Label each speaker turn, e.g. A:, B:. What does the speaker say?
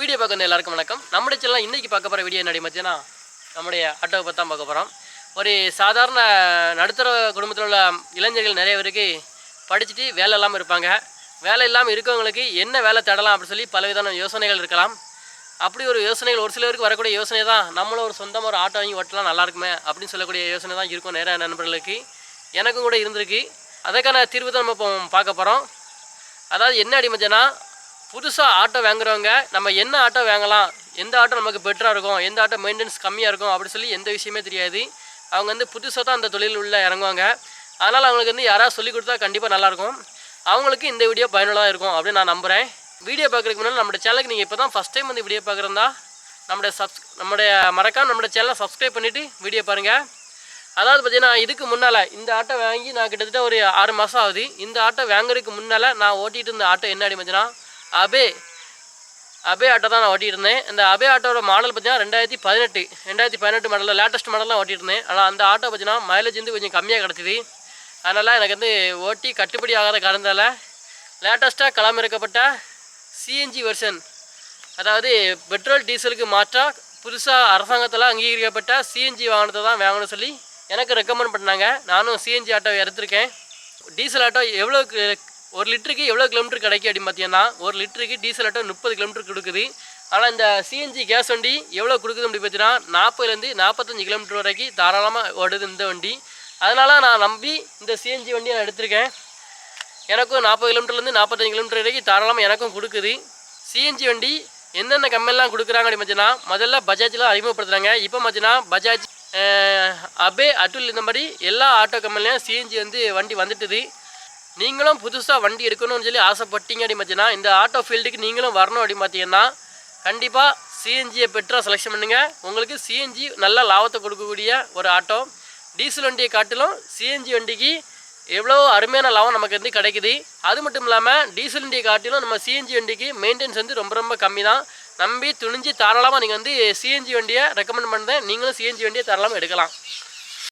A: Video பார்க்க எல்லாருக்கும் வணக்கம். நம்முடைய சேனல் இன்றைக்கி பார்க்க போகிற வீடியோ என்னடி பார்த்தீங்கன்னா நம்முடைய ஆட்டோவை பற்றி தான் பார்க்க போகிறோம் ஒரு சாதாரண நடுத்தர குடும்பத்தில் உள்ள இளைஞர்கள் நிறைய பேருக்கு படிச்சுட்டு வேலை இல்லாமல் இருப்பாங்க. வேலை இல்லாமல் இருக்கவங்களுக்கு என்ன வேலை தேடலாம் அப்படின்னு சொல்லி பலவிதமான யோசனைகள் இருக்கலாம். அப்படி ஒரு யோசனைகள் ஒரு சிலருக்கு வரக்கூடிய யோசனை தான் நம்மளும் ஒரு சொந்தமாக ஒரு ஆட்டோ வாங்கி ஓட்டலாம் நல்லாயிருக்குமே அப்படின்னு சொல்லக்கூடிய யோசனை தான் இருக்கும் நிறைய நண்பர்களுக்கு. எனக்கும் கூட இருந்திருக்கு. அதற்கான தீர்வு தான் நம்ம இப்போ பார்க்க போகிறோம் அதாவது என்ன அடிமச்சனா புதுசாக ஆட்டோ வாங்குறவங்க நம்ம என்ன ஆட்டோ வாங்கலாம் எந்த ஆட்டோ நமக்கு பெட்டராக இருக்கும் எந்த ஆட்டோ மெயின்டெனன்ஸ் கம்மியாக இருக்கும் அப்படி சொல்லி எந்த விஷயமே தெரியாது. அவங்க வந்து புதுசாக தான் அந்த தொழில் உள்ள இறங்குவாங்க. அதனால் அவங்களுக்கு வந்து யாராவது சொல்லி கொடுத்தா கண்டிப்பாக நல்லாயிருக்கும் அவங்களுக்கு இந்த வீடியோ பயனுள்ளதாக இருக்கும் அப்படின்னு நான் நம்புகிறேன் வீடியோ பார்க்குறதுக்கு முன்னாடி நம்மளோட சேனலுக்கு நீங்கள் இப்போ தான் ஃபஸ்ட் டைம் வந்து வீடியோ பார்க்குறதா நம்மளுடைய சப்ஸ் நம்முடைய மறக்காம நம்மளோட சேனலை சப்ஸ்கிரைப் பண்ணிவிட்டு வீடியோ பாருங்கள் அதாவது பார்த்தீங்கன்னா இதுக்கு முன்னால் இந்த ஆட்டோ வாங்கி நான் கிட்டத்தட்ட ஒரு ஆறு மாதம் ஆகுது. இந்த ஆட்டோ வாங்குறதுக்கு முன்னால் நான் ஓட்டிகிட்டு இருந்த ஆட்டோ என்ன அடிமச்சுன்னா அபே அபே ஆட்டோ தான் நான் ஓட்டிகிட்டு இருந்தேன் இந்த அபே ஆட்டோட மாடல் பார்த்தீங்கன்னா ரெண்டாயிரத்தி பதினெட்டு ரெண்டாயிரத்தி பதினெட்டு மாடலில் லேட்டஸ்ட் மாடலாம் ஓட்டியிருந்தேன் ஆனால் அந்த ஆட்டோ பார்த்தீங்கன்னா மைலேஜ் வந்து கொஞ்சம் கம்மியாக கிடச்சிது. அதனால் எனக்கு வந்து ஓட்டி கட்டுப்படி ஆகாத காரணத்தால் லேட்டஸ்ட்டாக களமிறக்கப்பட்ட சிஎன்ஜி வெர்ஷன் அதாவது பெட்ரோல் டீசலுக்கு மாற்றாக புதுசாக அரசாங்கத்தில் அங்கீகரிக்கப்பட்ட சிஎன்ஜி வாகனத்தை தான் வாங்கணும்னு சொல்லி எனக்கு ரெக்கமெண்ட் பண்ணாங்க. நானும் சிஎன்ஜி ஆட்டோ எடுத்திருக்கேன். டீசல் ஆட்டோ எவ்வளோ ஒரு லிட்டருக்கு எவ்வளோ கிலோமீட்டர் கிடைக்கும் அப்படின்னு பார்த்தீங்கன்னா ஒரு லிட்டருக்கு டீசல் ஆட்டோ முப்பது கிலோமீட்டர் கொடுக்குது. ஆனால் இந்த சிஎன்ஜி கேஸ் வண்டி எவ்வளோ கொடுக்குது அப்படி பார்த்தீங்கன்னா நாற்பதுலேருந்து நாற்பத்தஞ்சு கிலோமீட்டர் வரைக்கும் தாராளமாக ஓடுது இந்த வண்டி. அதனால் நான் நம்பி இந்த சிஎன்ஜி வண்டியை நான் எடுத்திருக்கேன். எனக்கும் நாற்பது கிலோமீட்டர்லேருந்து நாற்பத்தஞ்சு கிலோமீட்டர் வரைக்கும் தாராளமாக எனக்கும் கொடுக்குது. சிஎன்ஜி வண்டி என்னென்ன கம்பெனிலாம் கொடுக்குறாங்க அப்படின்னு பார்த்தீங்கன்னா முதல்ல பஜாஜில் அறிமுகப்படுத்துகிறாங்க இப்போ பார்த்தீங்கன்னா பஜாஜ் அபே அட்டுல் இந்த மாதிரி எல்லா ஆட்டோ கம்பெனிலையும் சிஎன்ஜி வந்து வண்டி வந்துட்டுது. நீங்களும் புதுசாக வண்டி எடுக்கணும்னு சொல்லி ஆசைப்பட்டீங்க அப்படின்னு பார்த்தீங்கன்னா இந்த ஆட்டோ ஃபீல்டுக்கு நீங்களும் வரணும் அப்படின்னு பார்த்தீங்கன்னா கண்டிப்பாக சிஎன்ஜியை பெட்டராக செலெக்ஷன் பண்ணுங்கள் உங்களுக்கு சிஎன்ஜி நல்ல லாபத்தை கொடுக்கக்கூடிய ஒரு ஆட்டோ டீசல் வண்டியை காட்டிலும் சிஎன்ஜி வண்டிக்கு எவ்வளோ அருமையான லாபம் நமக்கு வந்து கிடைக்குது. அது மட்டும் இல்லாமல் டீசல் வண்டியை காட்டிலும் நம்ம சிஎன்ஜி வண்டிக்கு மெயின்டெனன்ஸ் வந்து ரொம்ப ரொம்ப கம்மி தான் நம்பி துணிஞ்சு தாராளமாக நீங்கள் வந்து சிஎன்ஜி வண்டியை ரெக்கமெண்ட் பண்ணுறேன் நீங்களும் சிஎன்ஜி வண்டியை தாராளமாக எடுக்கலாம்.